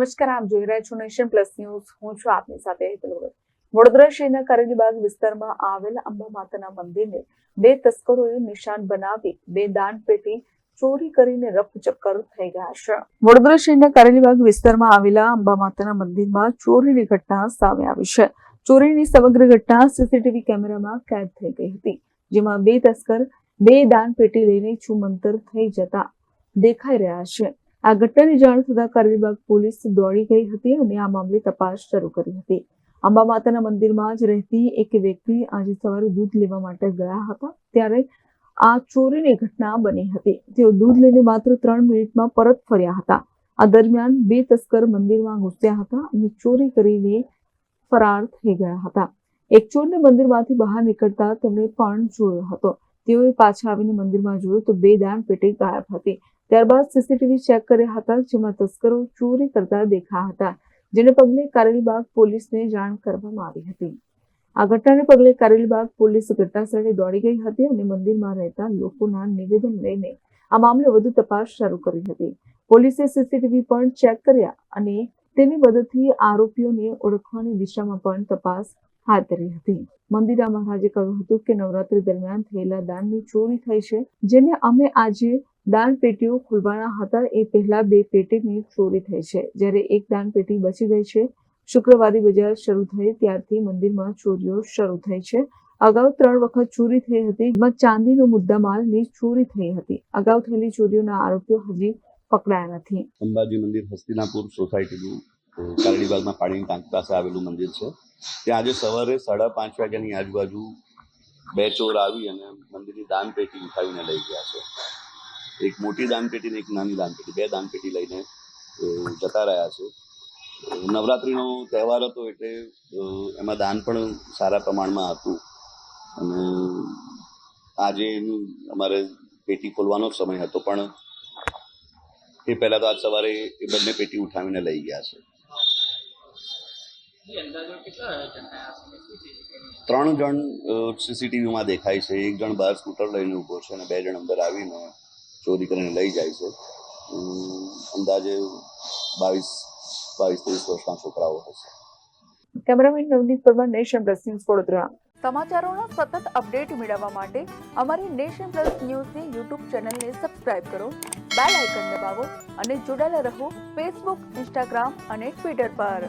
નમસ્કાર, આપ જોઈ રહ્યા છો નેશન પ્લસ ન્યૂઝ. હું છું આપની સાથે હેતલ વડોદરા શહેરના કારેલીબાગ વિસ્તારમાં આવેલ અંબા માતાના મંદિરને બે તસ્કરોએ નિશાન બનાવી બે દાન પેટી ચોરી કરીને રફચક્કર થઈ ગયા છે. વડોદરા શહેરના કારેલીબાગ વિસ્તારમાં આવેલા અંબા માતાના મંદિરમાં ચોરીની ઘટના સામે આવી છે. ચોરીની સમગ્ર ઘટના સીસીટીવી કેમેરામાં કેદ થઈ ગઈ હતી, જેમાં બે તસ્કર બે દાન પેટી લઈને છુમંતર થઈ જતા દેખાઈ રહ્યા છે. આ ઘટનાની જાણ થતા કારેલીબાગ પોલીસ દોડી ગઈ હતી અને આ મામલે તપાસ શરૂ કરી હતી. અંબા માતાના મંદિરમાં જ રહેતી એક વ્યક્તિ આજે સવારે દૂધ લેવા માટે ગયા હતા, ત્યારે આ ચોરીની ઘટના બની હતી. તેઓ દૂધ લઈને માત્ર ત્રણ મિનિટમાં પરત ફર્યા હતા. આ દરમિયાન બે તસ્કર મંદિરમાં ઘૂસ્યા હતા અને ચોરી કરીને ફરાર થઈ ગયા હતા. એક ચોરને મંદિરમાંથી બહાર નીકળતા તેમણે પણ જોયો હતો. તેઓએ પાછા આવીને મંદિરમાં જોયું તો બે દાન પેટી ગાયબ હતી. ત્યારબાદ સીસીટીવી ચેક કર્યા હતા જેમાં તસ્કરો ચોરી કરતા દેખા હતા, જેને પગલે કારેલીબાગ પોલીસને જાણ કરવામાં આવી હતી. આ ઘટનાને પગલે કારેલીબાગ પોલીસ ઘટનાસ્થળે દોડી ગઈ હતી અને મંદિરમાં રહેતા લોકોના નિવેદન લઈને આ મામલે વધુ તપાસ શરૂ કરી હતી. પોલીસે સીસીટીવી પણ ચેક કર્યા અને તેની મદદથી આરોપીઓને ઓળખવાની દિશામાં પણ તપાસ હાથ ધરી હતી. મંદિરા મહારાજે કહ્યું હતું કે નવરાત્રી દરમિયાન થયેલા દાનની ચોરી થઈ છે, જેને અમે આજે દાન પેટીઓ ખોલવાના હતા. એ પહેલા બે પેટીની ચોરી થઈ છે. જ્યારે એક દાન પેટી બચી ગઈ છે શુક્રવારી બજાર શરૂ થઈ ત્યારથી મંદિરમાં ચોરીઓ શરૂ થઈ છે. અગાઉ ત્રણ વખત ચોરી થઈ હતી, જેમાં ચાંદીનો મુદ્દામાલની ચોરી થઈ હતી. અગાઉ થયેલી ચોરીઓના આરોપીઓ હજી પકડાયા નથી. અંબાજી મંદિર, હસ્તિનાપુર સોસાયટીનું કારડીબાગમાં પાણીની ટાંકી પાસે આવેલું મંદિર છે. ત્યાં આજે સવારે સાડા પાંચ વાગ્યાની આજુબાજુ બે ચોર આવી અને મંદિરની દાનપેટી ઉઠાવીને લઈ ગયા છે. એક મોટી દાનપેટી ને એક નાની દાનપેટી. બે દાનપેટી લઈને જતા રહ્યા છે. નવરાત્રિનો તહેવાર હતો એટલે એમાં દાન પણ સારા પ્રમાણમાં હતું. અને આજે અમારે પેટી ખોલવાનો સમય હતો, પણ એ પહેલા તો આજ સવારે એ બંને પેટી ઉઠાવીને લઈ ગયા છે. ત્રણ જણ સીસીટીવીમાં દેખાય છે. એક જણ બહાર સ્કૂટર લઈને ઊભો છે અને બે જણ અંદર આવીને ચોરી કરીને લઈ જાય છે. અંદાજે બાવીસ બાવીસ ત્રીસ વર્ષના છોકરાઓ હશે. Cameraman Navneet Parmar nation plus news Vadodara. સમાચારોના સતત અપડેટ મેળવવા માટે અમારી નેશન પ્લસ ન્યૂઝની યુટ્યુબ ચેનલને સબસ્ક્રાઇબ કરો બેલ આઇકન દબાવો અને જોડાયેલા રહો ફેસબુક ઇન્સ્ટાગ્રામ અને ટ્વિટર પર.